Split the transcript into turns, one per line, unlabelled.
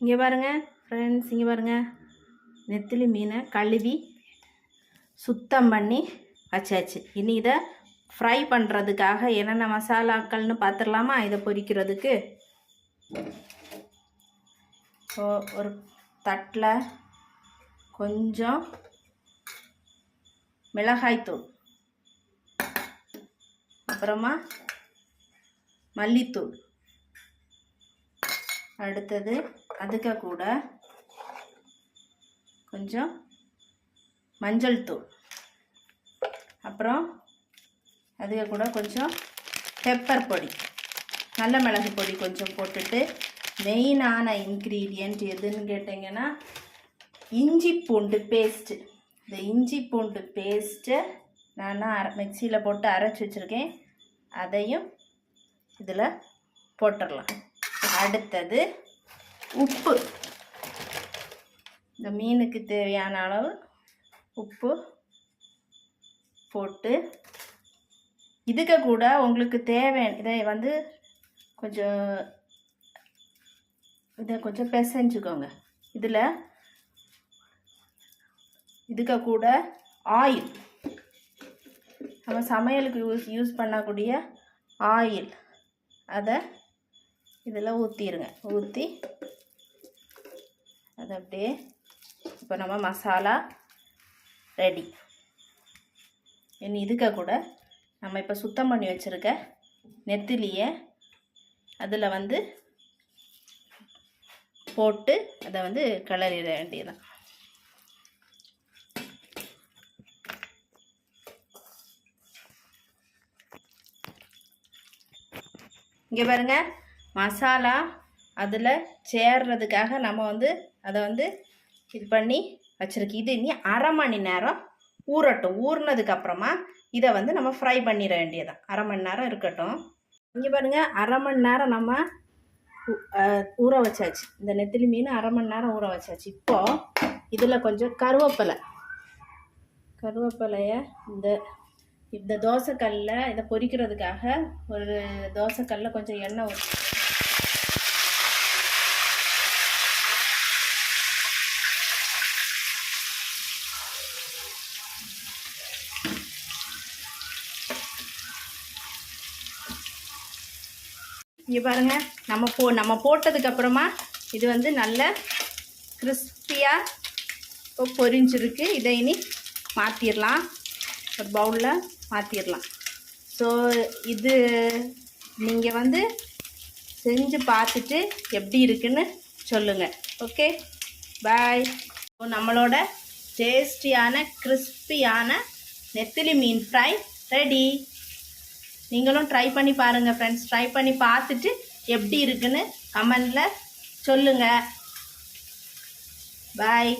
இங்கே பாருங்கள் ஃப்ரெண்ட்ஸ் இங்கே பாருங்கள் நெத்திலி மீனை கழுவி சுத்தம் பண்ணி வச்சாச்சு. இனி இதை ஃப்ரை பண்ணுறதுக்காக என்னென்ன மசாலாக்கள்னு பார்த்துடலாமா இதை பொரிக்கிறதுக்கு. ஸோ ஒரு தட்டில் கொஞ்சம் மிளகாய்த்தூள் அப்புறமா மல்லித்தூள் அடுத்தது அதுக்கு கூட கொஞ்சம் மஞ்சள் தூள். அப்புறம் அதுக்கு கூட கொஞ்சம் பெப்பர் பொடி. நல்ல மிளகு பொடி கொஞ்சம் போட்டுட்டு மெயினான இன்க்ரீடியண்ட் எதுன்னு கேட்டிங்கன்னா இஞ்சி பூண்டு பேஸ்ட்டு இந்த இஞ்சி பூண்டு பேஸ்ட்டை நான் அரை மிக்சியில் போட்டு அரைச்சி வச்சுருக்கேன். அதையும் இதில் போட்டுடலாம் அடுத்தது உப்பு. இந்த மீனுக்கு தேவையான அளவு உப்பு போட்டு இதுக்கு கூட உங்களுக்கு தேவையான இதை வந்து கொஞ்சம் இதை கொஞ்சம் பிசைஞ்சுக்கோங்க. இதில் இதுக்கு கூட ஆயில் நம்ம சமையலுக்கு யூஸ் யூஸ் பண்ணக்கூடிய ஆயில் அதை இதெல்லாம் ஊற்றிடுங்க ஊற்றி அதை அப்படியே இப்போ நம்ம மசாலா ரெடி. இனி இதுக்க கூட நம்ம இப்போ சுத்தம் பண்ணி வச்சுருக்க நெத்திலியை அதில் வந்து போட்டு அதை வந்து கிளறிட வேண்டியதான் இங்கே பாருங்கள் மசாலா அதில் சேர்றதுக்காக நம்ம வந்து அதை வந்து இது பண்ணி வச்சுருக்கு இது இனி அரை மணி நேரம் ஊறட்டும். ஊறினதுக்கு அப்புறமா இதை வந்து நம்ம ஃப்ரை பண்ணிட வேண்டியதான் அரை மணி நேரம் இருக்கட்டும். இங்கே பாருங்கள் அரை மணி நேரம் நம்ம ஊற வச்சாச்சு. இந்த நெத்திலி மீன் அரை மணி நேரம் ஊற வச்சாச்சு. இப்போது இதில் கொஞ்சம் கருவேப்பிலை. கருவேப்பிலையை இந்த இந்த தோசைக்கல்லில் இதை பொரிக்கிறதுக்காக ஒரு தோசைக்கல்லில் கொஞ்சம் எண்ணெய் ஊற்றி இங்கே பாருங்கள் நம்ம போ நம்ம போட்டதுக்கப்புறமா இது வந்து நல்ல கிறிஸ்பியாக பொரிஞ்சிருக்கு. இதை இனி மாற்றிடலாம் ஒரு பவுலில் மாற்றிடலாம் ஸோ இது நீங்கள் வந்து செஞ்சு பார்த்துட்டு எப்படி இருக்குன்னு சொல்லுங்கள் ஓகே பாய் நம்மளோட டேஸ்டியான கிறிஸ்பியான நெத்திலி மீன் ஃப்ரை ரெடி நீங்களும் ட்ரை பண்ணி பாருங்கள் ஃப்ரெண்ட்ஸ் ட்ரை பண்ணி பார்த்துட்டு எப்படி இருக்குன்னு கமெண்டில் சொல்லுங்கள் பாய்